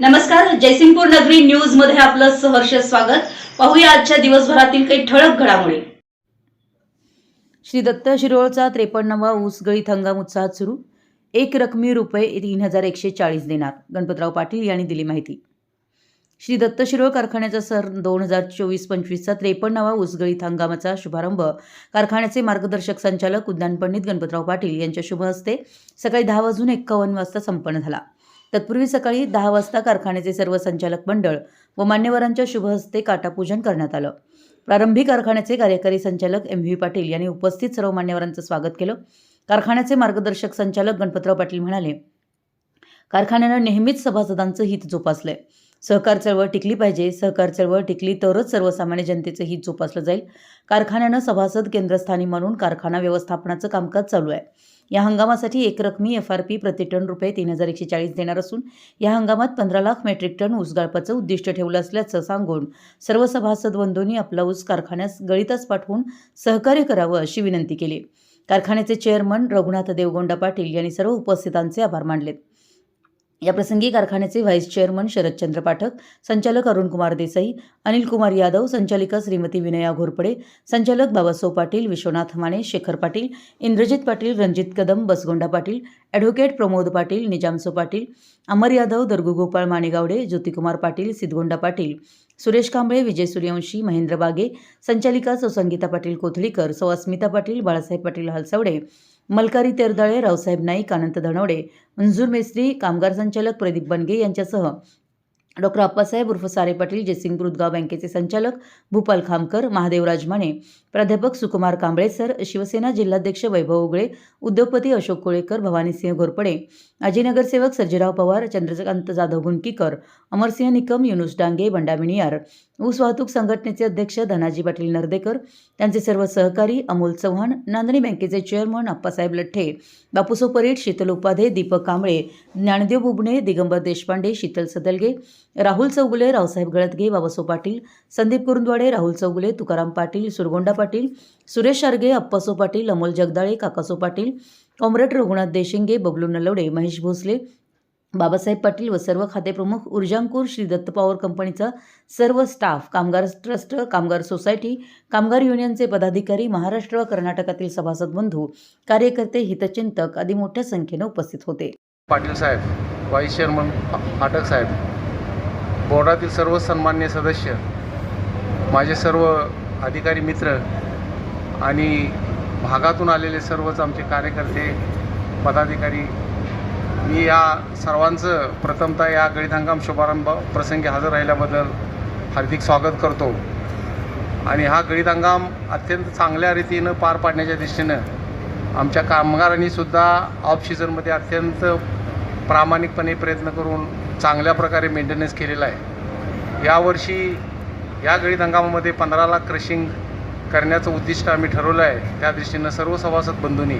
नमस्कार जयसिंगपूर नगरी न्यूजमध्ये आपलं सहर्ष स्वागत. पाहूया आजच्या दिवसभरातील काही ठळक घडामोडी. श्री दत्त शिरोळचा त्रेपन्नवा ऊस गळीत हंगाम उत्साहात सुरू. एक रकमी रुपये तीन हजार एकशे चाळीस देणार गणपतराव पाटील यांनी दिली माहिती. श्री दत्त शिरोळ कारखान्याचा सर दोन हजार चोवीस पंचवीसचा त्रेपन्नावा ऊसगळीत हंगामाचा शुभारंभ. कारखान्याचे मार्गदर्शक संचालक उद्यान पंडित गणपतराव पाटील यांच्या शुभ हस्ते सकाळी दहा वाजून एक्कावन्न वाजता संपन्न झाला. तत्पूर्वी सकाळी दहा वाजता कारखान्याचे सर्व संचालक मंडळ व मान्यवरांच्या शुभहस्ते काटापूजन करण्यात आलं. प्रारंभी कारखान्याचे कार्यकारी संचालक एम व्ही पाटील यांनी उपस्थित सर्व मान्यवरांचं स्वागत केलं. कारखान्याचे मार्गदर्शक संचालक गणपतराव पाटील म्हणाले कारखान्यानं नेहमीच सभासदांचं हित जोपासलंय. सहकार चळवळ टिकली पाहिजे. सहकार चळवळ टिकली तरच सर्वसामान्य जनतेचं हित जोपासलं जाईल. कारखान्यानं सभासद केंद्रस्थानी म्हणून कारखाना व्यवस्थापनाचं कामकाज चालू आहे. या हंगामासाठी एकरकमी एफ आर पी प्रति टन रुपये तीन हजार एकशे चाळीस देणार असून या हंगामात पंधरा लाख मेट्रिक टन ऊस गाळपाचं उद्दिष्ट ठेवलं असल्याचं सांगून सर्व सभासद बंधूंनी आपला ऊस कारखान्यास गळीतच पाठवून सहकार्य करावं अशी विनंती केली. कारखान्याचे चेअरमन रघुनाथ देवगोंडा पाटील यांनी सर्व उपस्थितांचे आभार मानलेत. याप्रसंगी कारखान्याचे व्हाईस चेअरमन शरदचंद्र पाठक संचालक अरुणकुमार देसाई अनिल कुमार यादव संचालिका श्रीमती विनया घोरपडे संचालक बाबासाहेब पाटील विश्वनाथ माने शेखर पाटील इंद्रजित पाटील रणजित कदम बसगोंडा पाटील ॲडव्होकेट प्रमोद पाटील निजामसो पाटील अमर यादव दर्गुगोपाळ माणेगावडे ज्योतिकुमार पाटील सिद्धगोंडा पाटील सुरेश कांबळे विजय सूर्यवंशी महेंद्र बागे संचालिका सौ संगीता पाटील कोथळीकर सौ अस्मिता पाटील बाळासाहेब पाटील हलसवडे मलकारी तेरदळे रावसाहेब नाईक अनंत धनवडे मंजूर मेस्त्री कामगार संचालक प्रदीप बनगे यांच्यासह डॉक्टर अप्पासाहेब उर्फ सारे पाटील जयसिंगपूर उदगाव बँकेचे संचालक भूपाल खामकर महादेवराज माने प्राध्यापक सुकुमार कांबळे सर शिवसेना जिल्हाध्यक्ष वैभव उगळे उद्योगपती अशोक कोळेकर भवानीसिंह घोरपडे अजय नगरसेवक सर्जेराव पवार चंद्रकांत जाधव गुंडकीकर अमरसिंह निकम युनुस डांगे बंडा मिनियार ऊस वाहतूक संघटनेचे अध्यक्ष धनाजी पाटील नर्देकर त्यांचे सर्व सहकारी अमोल चव्हाण नांदणी बँकेचे चेअरमन अप्पासाहेब लठ्ठे बापूसो परीट शीतल उपाधे दीपक कांबळे ज्ञानदेव बुबणे दिगंबर देशपांडे शीतल सदलगे राहुल चौगुले रावसाहेब गळतगे बाबासो पाटील संदीप कुरुंदवाडे राहुल चौगुले तुकाराम पाटील सुरगोंडा पाटील सुरेश आर्गे अप्पासो पाटील अमोल जगदाळे काकासो पाटील कॉम्रेड रघुनाथ देशिंगे बबलू नलवडे महेश भोसले बाबासाहेब पाटील व सर्व खातेप्रमुख ऊर्जांकूर श्री दत्त पॉवर कंपनीचा सर्व स्टाफ कामगार ट्रस्ट कामगार सोसायटी कामगार युनियनचे पदाधिकारी महाराष्ट्र व कर्नाटकातील सभासद बंधू कार्यकर्ते हितचिंतक आदी मोठ्या संख्येनं उपस्थित होते. पाटील साहेब व्हाईस चेअरमन फाटक साहेब बोर्डातील सर्व सन्मान्य सदस्य माझे सर्व अधिकारी मित्र आणि भागातून आलेले सर्वच आमचे कार्यकर्ते पदाधिकारी मी या सर्वांचं प्रथमतः या गळीत हंगाम शुभारंभ प्रसंगी हजर राहिल्याबद्दल हार्दिक स्वागत करतो. आणि हा गळीत हंगाम अत्यंत चांगल्या रीतीनं पार पाडण्याच्या दृष्टीनं आमच्या कामगारांनीसुद्धा ऑफ सीझनमध्ये अत्यंत प्रामाणिकपणे प्रयत्न करून चांगल्या प्रकारे मेंटेनन्स केलेला आहे. यावर्षी या गळीत हंगामामध्ये पंधरा लाख क्रशिंग करण्याचं उद्दिष्ट आम्ही ठरवलं आहे. त्या दृष्टीनं सर्व सभासद बंधूंनी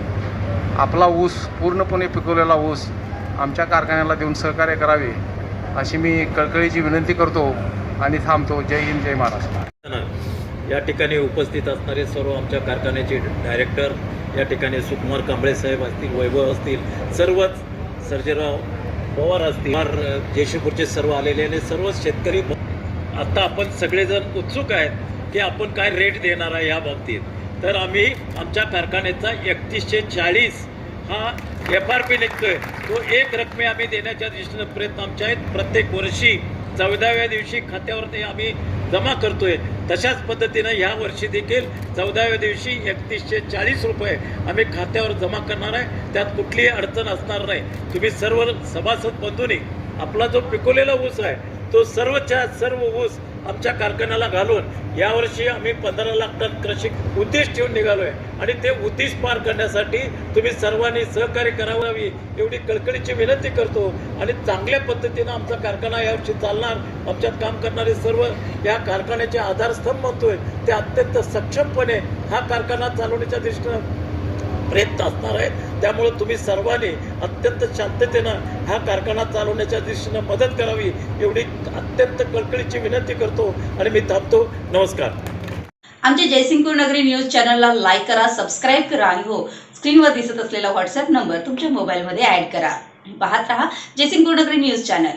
आपला ऊस पूर्णपणे पिकवलेला ऊस आमच्या कारखान्याला देऊन सहकार्य करावे अशी मी कळकळीची विनंती करतो आणि थांबतो. जय हिंद जय महाराष्ट्र. या ठिकाणी उपस्थित असणारे सर्व आमच्या कारखान्याचे डायरेक्टर या ठिकाणी सुकुमार कांबळे साहेब असतील वैभव असतील सर्वच सर्जेराव पवार असतील. कुमार सर्व आलेले आणि सर्व शेतकरी आता आपण सगळेजण उत्सुक आहेत की आपण काय रेट देणार आहे या बाबतीत. तर आम्ही आमच्या कारखान्याचा एकतीसशे चाळीस हा एफ आर पी निघतोय. तो एक रकमे आम्ही देण्याच्या दृष्टीनं प्रयत्न आमच्या आहेत. प्रत्येक वर्षी चौदाव्या दिवशी खात्यावर ते आम्ही जमा करतोय. तशाच पद्धतीनं ह्या वर्षी देखील चौदाव्या दिवशी एकतीसशे चाळीस रुपये आम्ही खात्यावर जमा करणार आहे. त्यात कुठलीही अडचण असणार नाही. तुम्ही सर्व सभासद बंधूंनी आपला जो पिकवलेला ऊस आहे तो सर्वच्या सर्व ऊस आमच्या कारखान्याला घालून यावर्षी आम्ही पंधरा लाख टन कृषी उद्देश ठेवून निघालोय. आणि ते उद्दिष्ट पार करण्यासाठी तुम्ही सर्वांनी सहकार्य करावावी एवढी कळकळीची विनंती करतो. आणि चांगल्या पद्धतीनं आमचा कारखाना यावर्षी चालणार. आमच्यात काम करणारे सर्व या कारखान्याचे आधारस्तंभ म्हणतोय ते अत्यंत सक्षमपणे हा कारखाना चालवण्याच्या दृष्टीनं प्रयत्न असणार आहेत त्यामुळं तुम्ही सर्वांनी अत्यंत शांततेनं हा कारखाना चालवण्याच्या दृष्टीनं मदत करावी एवढी अत्यंत कळकळीची विनंती करतो आणि मी थांबतो. नमस्कार. आमच्या जयसिंगपूर नगरी न्यूज चॅनलला लाईक करा सबस्क्राईब करा आणि हो स्क्रीनवर दिसत असलेला व्हॉट्सअप नंबर तुमच्या मोबाईलमध्ये ऍड करा. पाहत रहा जयसिंगपूर नगरी न्यूज चॅनल.